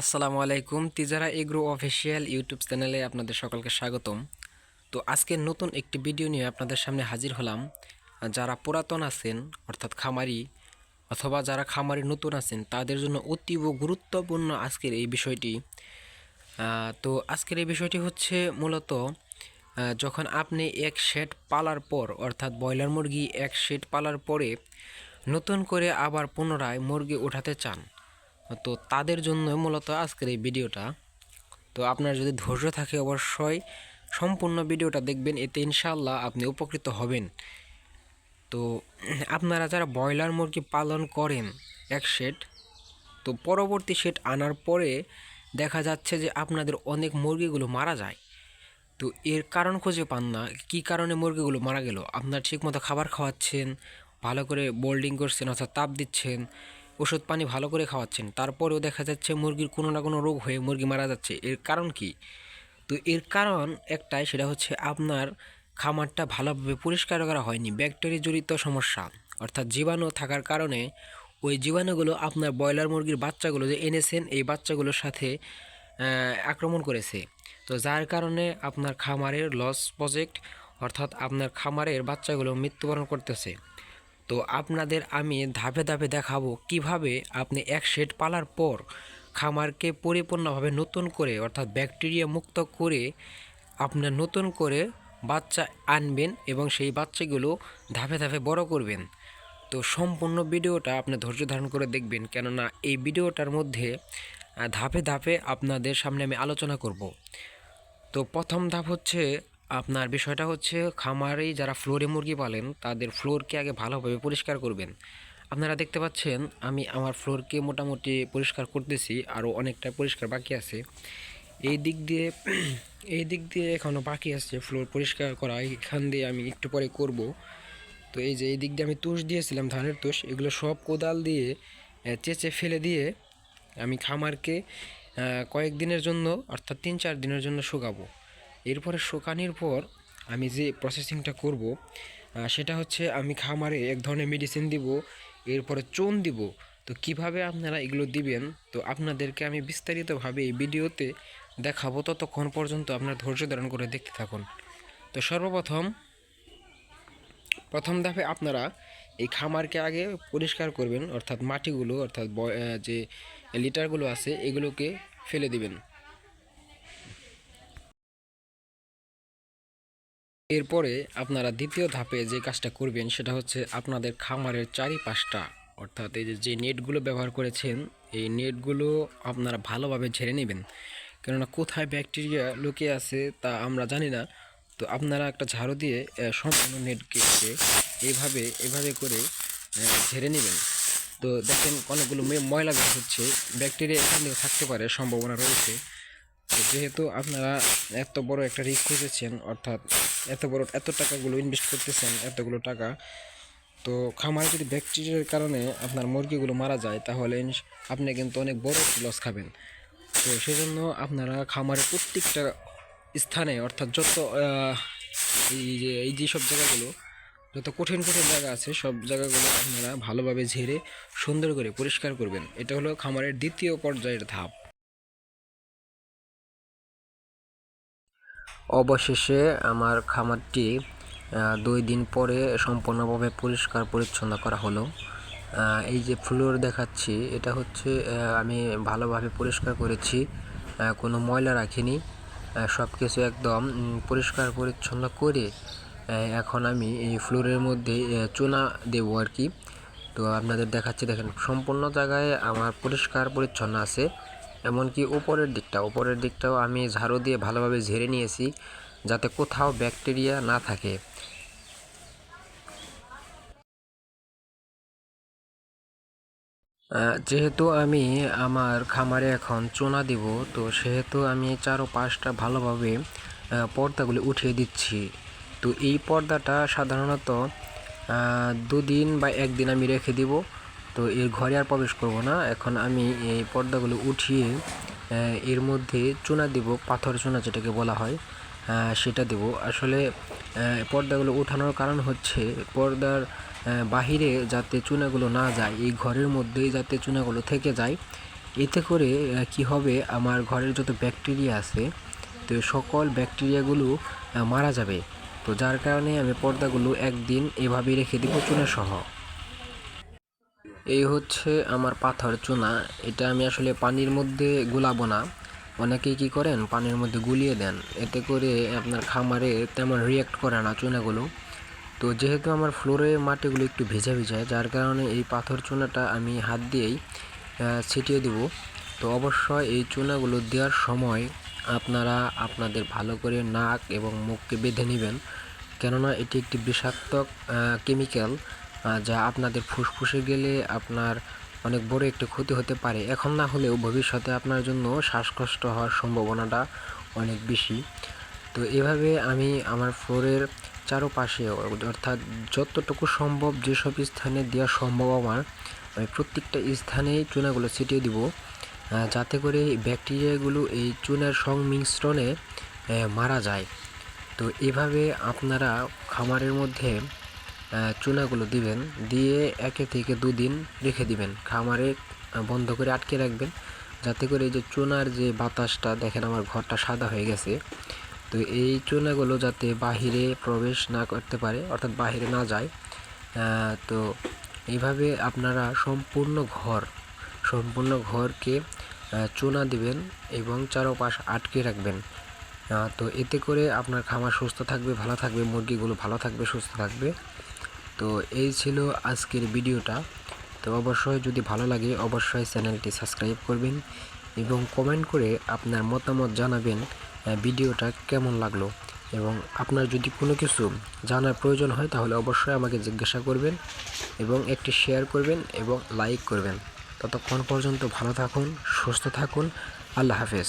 আসসালামু আলাইকুম তিজারা agro official YouTube চ্যানেলে আপনাদের সকলকে স্বাগতম। তো আজকে নতুন একটি ভিডিও নিয়ে আপনাদের সামনে হাজির হলাম। যারা পুরাতন আছেন, অর্থাৎ খামারি, অথবা যারা খামারি নতুন আছেন, তাদের জন্য অতীব গুরুত্বপূর্ণ আজকের এই বিষয়টি। তো আজকের এই বিষয়টি হচ্ছে মূলত যখন আপনি এক শেড পালার পর, অর্থাৎ ব্রয়লার মুরগি এক শেড পালার পরে নতুন করে আবার পুনরায় মুরগি ওঠাতে চান। তো তাদের জন্য মূলত আজকের এই ভিডিওটা। তো আপনার যদি ধৈর্য থাকে অবশ্যই সম্পূর্ণ ভিডিওটা দেখবেন, এতে ইনশাল্লাহ আপনি উপকৃত হবেন। তো আপনারা যারা ব্রয়লার মুরগি পালন করেন এক শেড তো পরবর্তী শেড আনার পরে দেখা যাচ্ছে যে আপনাদের অনেক মুরগিগুলো মারা যায়। তো এর কারণ খুঁজে পান না, কী কারণে মুরগিগুলো মারা গেল? আপনার ঠিকমতো খাবার খাওয়াচ্ছেন, ভালো করে বোল্ডিং করছেন অর্থাৎ তাপ দিচ্ছেন ওষুধ পানি ভালো করে খাওয়াচ্ছেন। তারপরেও দেখা যাচ্ছে মুরগির কোনো না কোনো রোগ হয়ে মুরগি মারা যাচ্ছে। এর কারণ কি? তো এর কারণ একটাই, সেটা হচ্ছে আপনার খামারটা ভালোভাবে পরিষ্কার করা হয়নি, ব্যাকটেরিয়া জড়িত সমস্যা। অর্থাৎ জীবাণু থাকার কারণে ওই জীবাণুগুলো আপনার ব্রয়লার মুরগির বাচ্চাগুলো যে এনেছেন, এই বাচ্চাগুলোর সাথে আক্রমণ করেছে। তো যার কারণে আপনার খামারের লস প্রজেক্ট অর্থাৎ আপনার খামারের বাচ্চাগুলো মৃত্যুবরণ করতেছে। তো আপনাদের আমি ধাপে ধাপে দেখাবো কীভাবে আপনি এক শেড পালার পর খামারকে পরিপূর্ণভাবে নতুন করে, অর্থাৎ ব্যাকটেরিয়া মুক্ত করে আপনার নতুন করে বাচ্চা আনবেন এবং সেই বাচ্চাগুলো ধাপে ধাপে বড় করবেন। তো সম্পূর্ণ ভিডিওটা আপনি ধৈর্য ধারণ করে দেখবেন, কেননা এই ভিডিওটার মধ্যে ধাপে ধাপে আপনাদের সামনে আমি আলোচনা করব। তো প্রথম ধাপ হচ্ছে আপনার বিষয়টা হচ্ছে, খামারেই যারা ফ্লোরে মুরগি পালেন, তাদের ফ্লোরকে আগে ভালোভাবে পরিষ্কার করবেন। আপনারা দেখতে পাচ্ছেন, আমি আমার ফ্লোরকে মোটামুটি পরিষ্কার করতেছি, আরও অনেকটা পরিষ্কার বাকি আছে। এই দিক দিয়ে, এই দিক দিয়ে এখনও বাকি আছে, ফ্লোর পরিষ্কার করা, এখান দিয়ে আমি একটু পরে করব। তো এই যে, এই দিক দিয়ে আমি তুষ দিয়েছিলাম, ধানের তুষ, এগুলো সব কোদাল দিয়ে চেঁচে ফেলে দিয়ে আমি খামারকে কয়েকদিনের জন্য, অর্থাৎ তিন চার দিনের জন্য শুকাবো। এরপরে শুকানোর পর আমি যে প্রসেসিংটা করব সেটা হচ্ছে আমি খামারে এক ধরনের মেডিসিন দিব, এরপরে চুন দিব। তো কীভাবে আপনারা এগুলো দিবেন? তো আপনাদেরকে আমি বিস্তারিতভাবে এই ভিডিওতে দেখাবো, ততক্ষণ পর্যন্ত আপনার ধৈর্য ধারণ করে দেখতে থাকুন। তো সর্বপ্রথম, প্রথম ধাপে আপনারা এই খামারকে আগে পরিষ্কার করবেন, অর্থাৎ মাটিগুলো, অর্থাৎ যে লিটারগুলো আছে, এগুলোকে ফেলে দিবেন। এরপরে আপনারা দ্বিতীয় ধাপে যে কাজটা করবেন সেটা হচ্ছে আপনাদের খামারের চারিপাশটা, অর্থাৎ এই যে নেটগুলো ব্যবহার করেছেন, এই নেটগুলো আপনারা ভালোভাবে ঝেড়ে নেবেন। কেননা কোথায় ব্যাকটেরিয়া লুকিয়ে আছে তা আমরা জানি না। তো আপনারা একটা ঝাড়ু দিয়ে সম্পূর্ণ নেটকে এইভাবে এভাবে করে ঝেড়ে নেবেন। তো দেখেন অনেকগুলো ময়লা বের হচ্ছে। ব্যাকটেরিয়া এখান থেকে থাকতে পারে, সম্ভাবনা রয়েছে। যেহেতু আপনারা এত বড় একটা রিস্ক করেছেন অর্থাৎ এত বড়, এত টাকাগুলো ইনভেস্ট করতেছেন, এতগুলো টাকা, তো খামারে যদি ব্যাকটেরিয়ার কারণে আপনার মুরগিগুলো মারা যায়, তাহলে আপনি কিন্তু অনেক বড় লস খাবেন। তো সেজন্য আপনারা খামারের প্রত্যেকটা স্থানে, অর্থাৎ যত এই যে এই যে সব জায়গাগুলো, যত কঠিন কঠিন জায়গা আছে, সব জায়গাগুলো আপনারা ভালোভাবে ঝেড়ে সুন্দর করে পরিষ্কার করবেন। এটা হলো খামারের দ্বিতীয় পর্যায়ের ধাপ। অবশেষে আমার খামারটি দুই দিন পরে সম্পূর্ণভাবে পরিষ্কার পরিচ্ছন্ন করা হলো। এই যে ফ্লোর দেখাচ্ছি, এটা হচ্ছে আমি ভালোভাবে পরিষ্কার করেছি। কোনো ময়লা রাখিনি। সব কিছু একদম পরিষ্কার পরিচ্ছন্ন করে এখন আমি এই ফ্লোরের মধ্যে চুনা দেবো আর কি। তো আপনাদের দেখাচ্ছি, দেখেন, সম্পূর্ণ জায়গায় আমার পরিষ্কার পরিচ্ছন্ন আছে। এমনকি উপরের দিকটা, উপরের দিকটাও আমি ঝাড়ু দিয়ে ভালোভাবে ঝেড়ে নিয়েছি যাতে কোথাও ব্যাকটেরিয়া না থাকে। যেহেতু আমি আমার খামারে এখন চুনা দিব, তো সেহেতু আমি চারো পাঁচটা ভালোভাবে পর্দাগুলি উঠিয়ে দিচ্ছি। তো এই পর্দাটা সাধারণত দুদিন বা একদিন আমি রেখে দিব। তো এর ঘরে আর প্রবেশ করব না। এখন আমি এই পর্দাগুলো উঠিয়ে এর মধ্যে চুনা দিব পাথর চুনা যেটাকে বলা হয় সেটা দেব। আসলে পর্দাগুলো ওঠানোর কারণ হচ্ছে পর্দার বাহিরে যাতে চুনাগুলো না যায়, এই ঘরের মধ্যেই যাতে চুনাগুলো থেকে যায়, এতে করে কি হবে, আমার ঘরের যত ব্যাকটেরিয়া আছে, তো সকল ব্যাকটেরিয়াগুলো মারা যাবে। তো যার কারণে আমি পর্দাগুলো একদিন এভাবেই রেখে দিব চুনা সহ এই হচ্ছে আমার পাথর চুনা। এটা আমি আসলে পানির মধ্যে গুলাবো না। অনেকেই কি করেন? পানির মধ্যে গুলিয়ে দেন। এতে করে আপনার খামারে তেমন রিয়াক্ট করে না চুনাগুলো। তো যেহেতু আমার ফ্লোরে মাটিগুলো একটু ভেজা ভেজা, যার কারণে এই পাথর চুনাটা আমি হাত দিয়েই ছিটিয়ে দেব। তো অবশ্যই এই চুনাগুলো দেওয়ার সময় আপনারা আপনাদের ভালো করে নাক এবং মুখকে বেঁধে নেবেন। কেননা এটি একটি বিষাক্ত কেমিক্যাল যা আপনাদের ফুসফুসে গেলে আপনার অনেক বড় একটি ক্ষতি হতে পারে। এখন না হলেও ভবিষ্যতে আপনার জন্য শ্বাসকষ্ট হওয়ার সম্ভাবনাটা অনেক বেশি। তো এভাবে আমি আমার ফ্লোরের চারপাশে অর্থাৎ যতটুকু সম্ভব যেসব স্থানে দেওয়া সম্ভব আমার আমি প্রত্যেকটা স্থানেই চুনাগুলো ছিটিয়ে দিব যাতে করে ব্যাকটেরিয়াগুলো এই চুনার সংমিশ্রণে মারা যায়। তো এভাবে আপনারা খামারের মধ্যে চুনাগুলো দিবেন, দিয়ে একে থেকে দুদিন রেখে দিবেন। খামারে বন্ধ করে আটকে রাখবেন, যাতে করে এই যে চুনার যে বাতাসটা, দেখেন আমার ঘরটা সাদা হয়ে গেছে। তো এই চুনাগুলো যাতে বাহিরে প্রবেশ না করতে পারে, অর্থাৎ বাহিরে না যায় তো এইভাবে আপনারা সম্পূর্ণ ঘর, সম্পূর্ণ ঘরকে চুনা দিবেন এবং চারপাশ আটকে রাখবেন। তো এতে করে আপনার খামার সুস্থ থাকবে, ভালো থাকবে, মুরগিগুলো ভালো থাকবে, সুস্থ থাকবে। তো এই ছিল আজকের ভিডিওটা। তো অবশ্যই যদি ভালো লাগে, অবশ্যই চ্যানেলটি সাবস্ক্রাইব করবেন এবং কমেন্ট করে আপনার মতামত জানাবেন ভিডিওটা কেমন লাগল। এবং আপনার যদি কোনো কিছু জানার প্রয়োজন হয়, তাহলে অবশ্যই আমাকে জিজ্ঞাসা করবেন এবং একটি শেয়ার করবেন এবং লাইক করবেন। ততক্ষণ পর্যন্ত ভালো থাকুন, সুস্থ থাকুন। আল্লাহ হাফেজ।